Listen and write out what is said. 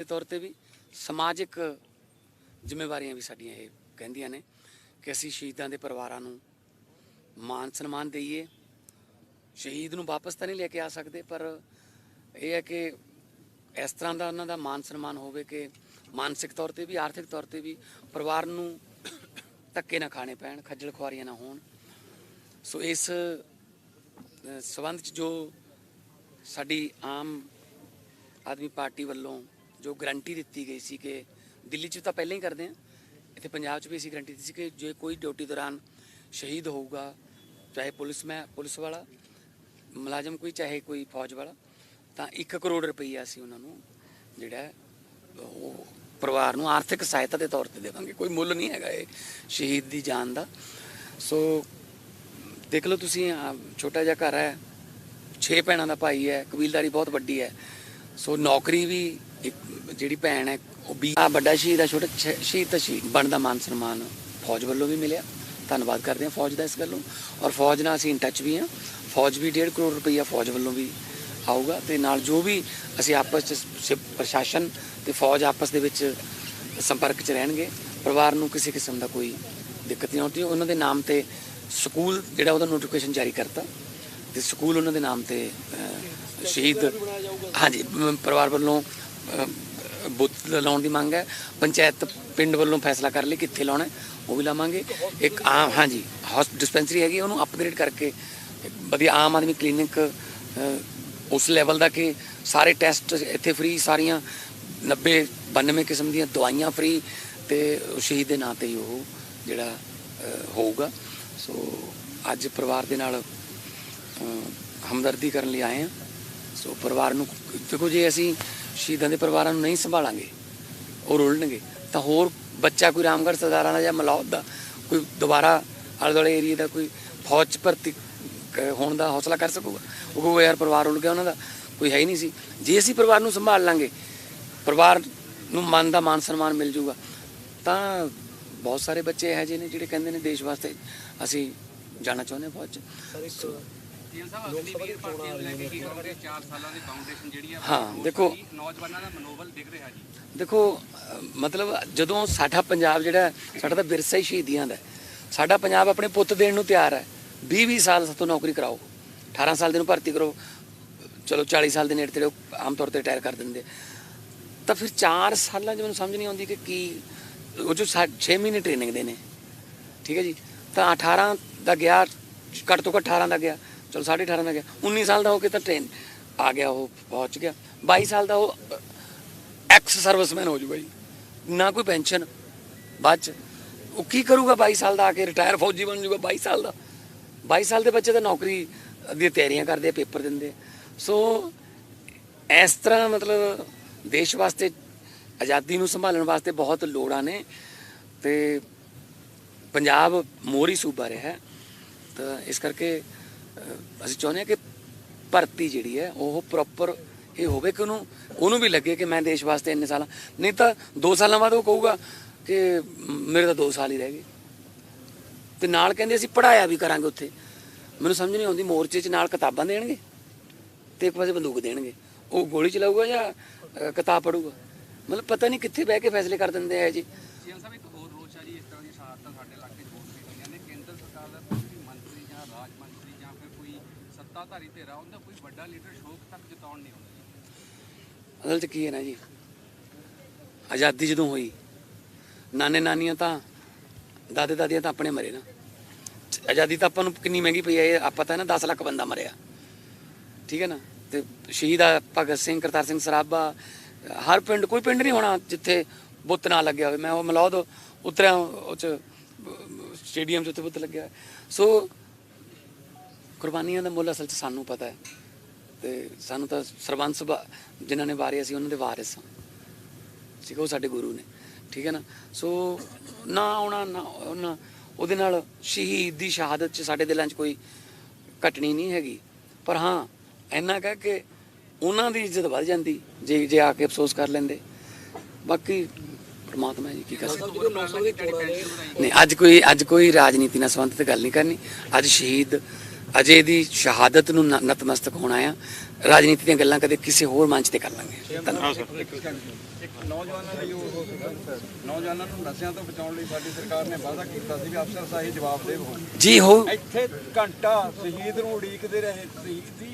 ਦੇ ਤੌਰ ਤੇ ਵੀ ਸਮਾਜਿਕ ਜ਼ਿੰਮੇਵਾਰੀਆਂ ਵੀ ਸਾਡੀਆਂ ਇਹ ਕਹਿੰਦੀਆਂ ਨੇ ਕਿ ਅਸੀਂ ਸ਼ਹੀਦਾਂ ਦੇ ਪਰਿਵਾਰਾਂ ਨੂੰ ਮਾਨ ਸਨਮਾਨ ਦਈਏ। ਸ਼ਹੀਦ ਨੂੰ ਵਾਪਸ ਤਾਂ ਨਹੀਂ ਲੈ ਕੇ ਆ ਸਕਦੇ ਪਰ ਇਹ ਹੈ ਕਿ ਇਸ ਤਰ੍ਹਾਂ ਦਾ ਉਹਨਾਂ ਦਾ ਮਾਨ ਸਨਮਾਨ ਹੋਵੇ ਕਿ ਮਾਨਸਿਕ ਤੌਰ ਤੇ ਵੀ ਆਰਥਿਕ ਤੌਰ ਤੇ ਵੀ ਪਰਿਵਾਰ ਨੂੰ ਧੱਕੇ ਨਾ ਖਾਣੇ ਪੈਣ ਖੱਜਲ ਖੁਆਰੀਆਂ ਨਾ ਹੋਣ। ਸੋ ਇਸ ਅ, ਸੰਬੰਧ ਚ ਜੋ ਸਾਡੀ ਆਮ ਆਦਮੀ ਪਾਰਟੀ ਵੱਲੋਂ ਜੋ ਗਰੰਟੀ ਦਿੱਤੀ ਗਈ ਸੀ ਕਿ ਦਿੱਲੀ 'ਚ ਤਾਂ ਪਹਿਲਾਂ ਹੀ ਕਰਦੇ ਆ ਇੱਥੇ ਪੰਜਾਬ 'ਚ ਵੀ ਅਸੀਂ ਗਰੰਟੀ ਦਿੱਤੀ ਸੀ ਕਿ ਜੇ ਕੋਈ ਡਿਊਟੀ ਦੌਰਾਨ ਸ਼ਹੀਦ ਹੋਊਗਾ, ਚਾਹੇ ਪੁਲਿਸ ਮੈਂ ਪੁਲਿਸ ਵਾਲਾ, ਮੁਲਾਜ਼ਮ ਕੋਈ, ਚਾਹੇ ਕੋਈ ਫੌਜ ਵਾਲਾ, ਤਾਂ 1 ਕਰੋੜ ਰੁਪਈਆ ਅਸੀਂ ਉਹਨਾਂ ਨੂੰ ਜਿਹੜਾ ਉਹ ਪਰਿਵਾਰ ਨੂੰ ਆਰਥਿਕ ਸਹਾਇਤਾ ਦੇ ਤੌਰ ਤੇ ਦੇਵਾਂਗੇ। ਕੋਈ ਮੁੱਲ ਨਹੀਂ ਹੈਗਾ ਇਹ ਸ਼ਹੀਦ ਦੀ ਜਾਨ ਦਾ। ਸੋ ਦੇਖ ਲਓ ਤੁਸੀਂ ਛੋਟਾ ਜਿਹਾ ਘਰ ਹੈ, ਛੇ ਭੈਣਾਂ ਦਾ ਭਾਈ ਹੈ, ਕਬੀਲਦਾਰੀ ਬਹੁਤ ਵੱਡੀ ਹੈ। ਸੋ ਨੌਕਰੀ ਵੀ ਇੱਕ ਜਿਹੜੀ ਭੈਣ ਹੈ, ਉਹ ਵੀ ਆ ਵੱਡਾ ਸ਼ਹੀਦ ਆ, ਛੋਟਾ ਸ਼- ਸ਼ਹੀਦ ਤਾਂ ਸ਼ਹੀਦ ਬਣਦਾ ਮਾਨ ਸਨਮਾਨ ਫੌਜ ਵੱਲੋਂ ਵੀ ਮਿਲਿਆ। ਧੰਨਵਾਦ ਕਰਦੇ ਹਾਂ ਫੌਜ ਦਾ ਇਸ ਗੱਲੋਂ। ਔਰ ਫੌਜ ਨਾਲ ਅਸੀਂ ਇਨ ਟੱਚ ਵੀ ਹਾਂ। ਫੌਜ ਵੀ 1.5 ਕਰੋੜ ਰੁਪਈਆ ਫੌਜ ਵੱਲੋਂ ਵੀ ਆਊਗਾ ਤੇ ਨਾਲ ਜੋ ਵੀ ਅਸੀਂ ਆਪਸ ਚ ਸ- ਪ੍ਰਸ਼ਾਸਨ ਤੇ ਫੌਜ ਆਪਸ ਦੇ ਵਿੱਚ ਸੰਪਰਕ ਚ ਰਹਿਣਗੇ, ਪਰਿਵਾਰ ਨੂੰ ਕਿਸੇ ਕਿਸਮ ਦਾ ਕੋਈ ਦਿੱਕਤ ਨਹੀਂ ਆਉਂਦੀ। ਉਹਨਾਂ ਦੇ ਨਾਮ ਤੇ ਸਕੂਲ ਜਿਹੜਾ ਉਹਦਾ ਨੋਟੀਫਿਕੇਸ਼ਨ ਜਾਰੀ ਕਰਤਾ। ਤੇ ਸਕੂਲ ਉਹਨਾਂ ਦੇ ਨਾਮ ਤੇ ਸ਼ਹੀਦ, ਹਾਂਜੀ ਪਰਿਵਾਰ ਵੱਲੋਂ ਬੁੱਤ ਲਾਉਣ ਦੀ ਮੰਗ ਹੈ। ਪੰਚਾਇਤ ਪਿੰਡ ਵੱਲੋਂ ਫੈਸਲਾ ਕਰ ਲਈ ਕਿੱਥੇ ਲਾਉਣਾ ਉਹ ਵੀ ਲਾਵਾਂਗੇ। ਇੱਕ ਆਮ, ਹਾਂਜੀ ਹਸਪ ਡਿਸਪੈਂਸਰੀ ਹੈਗੀ, ਉਹਨੂੰ ਅਪਗ੍ਰੇਡ ਕਰਕੇ, ਵਧੀਆ ਆਮ ਆਦਮੀ ਕਲੀਨਿਕ ਉਸ ਲੈਵਲ ਦਾ ਕਿ ਸਾਰੇ ਟੈਸਟ ਇੱਥੇ ਫ੍ਰੀ ਸਾਰੀਆਂ 90 92 ਕਿਸਮ ਦੀਆਂ ਦਵਾਈਆਂ ਫ੍ਰੀ ਤੇ ਸ਼ਹੀਦ ਦੇ ਨਾਂ ਤੇ ਹੀ ਉਹ ਜਿਹੜਾ ਹੋਊਗਾ। ਸੋ ਅੱਜ ਪਰਿਵਾਰ ਦੇ ਨਾਲ ਹਮਦਰਦੀ ਕਰਨ ਲਈ ਆਏ ਆ ਸੋ ਪਰਿਵਾਰ ਨੂੰ ਦੇਖੋ ਜੇ ਅਸੀਂ ਸ਼ਹੀਦਾਂ ਦੇ ਪਰਿਵਾਰਾਂ ਨੂੰ ਨਹੀਂ ਸੰਭਾਲਾਂਗੇ ਉਹ ਰੁਲਣਗੇ ਤਾਂ ਹੋਰ ਬੱਚਾ ਕੋਈ ਰਾਮਗੜ੍ਹ ਸਰਦਾਰਾਂ ਦਾ ਜਾਂ ਮਲੌਦ ਦਾ ਕੋਈ ਦੁਬਾਰਾ ਆਲੇ ਦੁਆਲੇ ਏਰੀਆ ਦਾ ਕੋਈ ਫੌਜ 'ਚ ਭਰਤੀ ਹੋਣ ਦਾ ਹੌਸਲਾ ਕਰ ਸਕੂਗਾ? ਉਹ ਕਹੂਗਾ ਯਾਰ ਪਰਿਵਾਰ ਰੁਲ ਗਿਆ ਉਹਨਾਂ ਦਾ ਕੋਈ ਹੈ ਹੀ ਨਹੀਂ ਸੀ। ਜੇ ਅਸੀਂ ਪਰਿਵਾਰ ਨੂੰ ਸੰਭਾਲ ਲਾਂਗੇ ਪਰਿਵਾਰ ਨੂੰ ਮਨ ਦਾ ਮਾਨ ਸਨਮਾਨ ਮਿਲ ਜੂਗਾ ਤਾਂ ਬਹੁਤ ਸਾਰੇ ਬੱਚੇ ਇਹੋ ਜਿਹੇ ਨੇ ਜਿਹੜੇ ਕਹਿੰਦੇ ਨੇ ਦੇਸ਼ ਵਾਸਤੇ ਅਸੀਂ ਜਾਣਾ ਚਾਹੁੰਦੇ ਹਾਂ ਫੌਜ 'ਚ। ਜੀਲ ਸਾਹਿਬ ਅਗਲੀ ਵੀਰ ਭਰਤੀ ਨੂੰ ਲੈ ਕੇ ਕੀ ਕਹੋਗੇ? 4 ਸਾਲਾਂ ਦੀ ਫਾਊਂਡੇਸ਼ਨ ਜਿਹੜੀ ਆ ਹਾਂ, ਦੇਖੋ। ਸਾਡੀ ਨੌਜਵਾਨਾਂ ਦਾ ਮਨੋਬਲ ਦਿਖ ਰਿਹਾ ਜੀ। ਦੇਖੋ ਅਹ ਮਤਲਬ ਜਦੋਂ ਸਾਡਾ ਪੰਜਾਬ ਜਿਹੜਾ ਸਾਡਾ ਤਾਂ ਵਿਰਸਾ ਹੀ ਸ਼ਹੀਦੀਆਂ ਦਾ। ਸਾਡਾ ਪੰਜਾਬ ਆਪਣੇ ਪੁੱਤ ਦੇਣ ਨੂੰ ਤਿਆਰ ਹੈ। 20 20 ਸਾਲ ਸਾਤੋਂ ਨੌਕਰੀ ਕਰਾਓ। 18 ਸਾਲ ਦੇ ਨੂੰ ਭਰਤੀ ਕਰੋ। ਚਲੋ 40 ਸਾਲ ਦੇ ਨੇੜੇ ਤੇੜੇ ਆਮ ਤੌਰ ਤੇ ਰਿਟਾਇਰ ਕਰ ਦਿੰਦੇ। ਤਾਂ ਫਿਰ 4 ਸਾਲਾਂ ਮੈਨੂੰ ਸਮਝ ਨਹੀਂ ਆਉਂਦੀ ਕਿ ਕੀ ਉਹ ਜੋ 6 ਮਹੀਨੇ ਟ੍ਰੇਨਿੰਗ ਦੇ ਨੇ। ਠੀਕ ਹੈ ਜੀ? ਤਾਂ 18 ਦਾ ਗਿਆ ਘੱਟ ਤੋਂ ਘੱਟ 18 ਦਾ ਗਿਆ। ਚਲੋ 18.5 ਦਾ ਗਿਆ। 19 ਸਾਲ ਦਾ ਹੋ ਕੇ ਤਾਂ ਟ੍ਰੇਨ ਆ ਗਿਆ, ਉਹ ਪਹੁੰਚ ਗਿਆ। 22 ਸਾਲ ਦਾ ਉਹ ਐਕਸ ਸਰਵਿਸਮੈਨ ਹੋ ਜੂਗਾ ਜੀ ਨਾ ਕੋਈ ਪੈਨਸ਼ਨ ਬਾਅਦ ਚ, ਉਹ ਕੀ ਕਰੂਗਾ 22 ਸਾਲ ਦਾ ਆ ਕੇ? ਰਿਟਾਇਰ ਫੌਜੀ ਬਣ ਜੂਗਾ 22 ਸਾਲ ਦਾ। 22 ਸਾਲ ਦੇ ਬੱਚੇ ਤਾਂ ਨੌਕਰੀ ਦੀਆਂ ਤਿਆਰੀਆਂ ਕਰਦੇ ਆ, ਪੇਪਰ ਦਿੰਦੇ ਸੋ, ਇਸ ਤਰ੍ਹਾਂ ਮਤਲਬ ਦੇਸ਼ ਵਾਸਤੇ, ਆਜ਼ਾਦੀ ਨੂੰ ਸੰਭਾਲਣ ਵਾਸਤੇ ਬਹੁਤ ਲੋੜਾਂ ਨੇ। ਤੇ ਪੰਜਾਬ ਮੋਰੀ ਸੂਬਾ ਰਿਹਾ ਤਾਂ ਇਸ ਕਰਕੇ ਅਸੀਂ ਚਾਹੁੰਦੇ ਹਾਂ ਕਿ ਭਰਤੀ ਜਿਹੜੀ ਹੈ, ਉਹ ਪ੍ਰੋਪਰ ਇਹ ਹੋਵੇ ਕਿ ਉਹਨੂੰ ਉਹਨੂੰ ਵੀ ਲੱਗੇ ਕਿ ਮੈਂ ਦੇਸ਼ ਵਾਸਤੇ ਇੰਨੇ ਸਾਲਾਂ, ਨਹੀਂ ਤਾਂ 2 ਸਾਲਾਂ ਬਾਅਦ ਉਹ ਕਹੂਗਾ ਕਿ ਮੇਰੇ ਤਾਂ 2 ਸਾਲ ਹੀ ਰਹਿ ਗਏ। ਤੇ ਨਾਲ ਕਹਿੰਦੇ ਅਸੀਂ ਪੜਾਇਆ ਵੀ ਕਰਾਂਗੇ ਉੱਥੇ। ਮੈਨੂੰ ਸਮਝ ਨਹੀਂ ਆਉਂਦੀ, ਮੋਰਚੇ 'ਚ ਨਾਲ ਕਿਤਾਬਾਂ ਦੇਣਗੇ ਤੇ ਇੱਕ ਪਾਸੇ ਬੰਦੂਕ ਦੇਣਗੇ। ਉਹ ਗੋਲੀ ਚਲਾਊਗਾ ਜਾਂ ਕਿਤਾਬ ਪੜੂਗਾ ਮਤਲਬ ਪਤਾ ਨਹੀਂ ਕਿੱਥੇ ਬਹਿ ਕੇ ਫੈਸਲੇ ਕਰ ਦਿੰਦੇ ਆ ਜੀ। ਜੀਲ ਸਾਹਿਬ, ਇੱਕ ਹੋਰ ਰੋਚ ਜੀ, ਇਸ ਤਰ੍ਹਾਂ ਦੀ ਸ਼ਹਾਦਤਾਂ ਸਾਡੇ ਇਲਾਕੇ 'ਚ ਬਹੁਤ ਵੀ ਨੇ। ਕੇਂਦਰ ਸਰਕਾਰ ਦਾ ਕੋਈ ਮੰਤਰੀ ਜਾਂ ਰਾਜ ਮੰਤਰੀ ਸੱਤਾਧਾਰੀ ਧਿਰਾ, ਉਹਦਾ ਕੋਈ ਵੱਡਾ ਲੀਡਰ ਸ਼ੋਕ ਤੱਕ ਜਤਾਉਣ ਨਹੀਂ ਆਉਂਦਾ। ਅਸਲ 'ਚ ਕੀ ਹੈ ਨਾ ਜੀ? ਆਜ਼ਾਦੀ ਜਦੋਂ ਹੋਈ ਨਾਨੇ ਨਾਨੀਆਂ ਤਾਂ ਦਾਦੇ ਦਾਦੀਆਂ ਤਾਂ ਆਪਣੇ ਮਰੇ ਨਾ। ਆਜ਼ਾਦੀ ਤਾਂ ਆਪਾਂ ਨੂੰ ਕਿੰਨੀ ਮਹਿੰਗੀ ਪਈ ਹੈ ਆਪਾਂ ਤਾਂ ਨਾ 10 ਲੱਖ ਬੰਦਾ ਮਰਿਆ। ਠੀਕ ਹੈ ਨਾ? ਤੇ ਸ਼ਹੀਦ ਆ ਭਗਤ ਸਿੰਘ, ਕਰਤਾਰ ਸਿੰਘ ਸਰਾਭਾ, ਹਰ ਪਿੰਡ, ਕੋਈ ਪਿੰਡ ਨਹੀਂ ਹੋਣਾ ਜਿੱਥੇ ਬੁੱਤ ਨਾ ਲੱਗਿਆ ਹੋਵੇ। ਮੈਂ ਉਹ ਮਲੌਦ ਉਤਰਿਆ, ਉਹ ਚ, ਸਟੇਡੀਅਮ 'ਚ ਉੱਤੇ ਬੁੱਤ ਲੱਗਿਆ। ਸੋ ਕੁਰਬਾਨੀਆਂ ਦਾ ਮੁੱਲ ਅਸਲ 'ਚ ਸਾਨੂੰ ਪਤਾ ਹੈ। ਤੇ ਸਾਨੂੰ ਤਾਂ ਸਰਬੰਸ ਵਾ- ਜਿਨ੍ਹਾਂ ਨੇ ਵਾਰੇ ਅਸੀਂ ਉਹਨਾਂ ਦੇ ਵਾਰਿਸ ਹਾਂ ਠੀਕ ਹੈ ਉਹ ਸਾਡੇ ਗੁਰੂ ਨੇ। ਠੀਕ ਹੈ ਨਾ? ਸੋ ਨਾ ਆਉਣਾ ਨਾ ਉਹਨਾਂ ਉਹਦੇ ਨਾਲ ਸ਼ਹੀਦ ਦੀ ਸ਼ਹਾਦਤ 'ਚ ਸਾਡੇ ਦਿਲਾਂ 'ਚ ਕੋਈ ਘਟਣੀ ਨਹੀਂ ਹੈਗੀ। ਪਰ ਹਾਂ ਇੰਨਾ ਕਹਿ ਕਿ ਉਹਨਾਂ ਦੀ ਇੱਜ਼ਤ ਵੱਧ ਜਾਂਦੀ ਜੇ ਜੇ ਆ ਕੇ ਅਫਸੋਸ ਕਰ ਲੈਂਦੇ। ਬਾਕੀ ਪ੍ਰਮਾਤਮਾ ਜੀ ਕੀ ਕਰ ਸਕਦਾ। ਜਿਹੜੇ 900 ਦੀ ਚੋਣਾਂ ਨੇ ਨਹੀਂ ਅੱਜ ਕੋਈ ਅੱਜ ਕੋਈ ਰਾਜਨੀਤੀ ਨਾਲ ਸੰਬੰਧਿਤ ਗੱਲ ਨਹੀਂ ਕਰਨੀ। ਅੱਜ ਸ਼ਹੀਦ ਅਜੇ ਦੀ ਸ਼ਹਾਦਤ ਨੂੰ ਨਤਮਸਤਕ ਹੋਣਾ ਆ। ਰਾਜਨੀਤੀ ਦੀਆਂ ਗੱਲਾਂ ਕਦੇ ਕਿਸੇ ਹੋਰ ਮੰਚ ਤੇ ਕਰ ਲਾਂਗੇ। ਧੰਨਵਾਦ। ਇੱਕ ਇੱਕ ਨੌਜਵਾਨਾਂ ਲਈ ਉਹ ਨੌਜਵਾਨਾਂ ਨੂੰ ਨਸ਼ਿਆਂ ਤੋਂ ਬਚਾਉਣ ਲਈ ਸਾਡੀ ਸਰਕਾਰ ਨੇ ਵਾਅਦਾ ਕੀਤਾ ਸੀ ਵੀ ਅਫਸਰ ਸਾਹੀ ਜਵਾਬਦੇਹ ਹੋਣ ਜੀ ਹੋ ਇੱਥੇ ਘੰਟਾ ਸ਼ਹੀਦ ਨੂੰ ਉਡੀਕਦੇ ਰਹੇ ਸ਼ਹੀਦ ਦੀ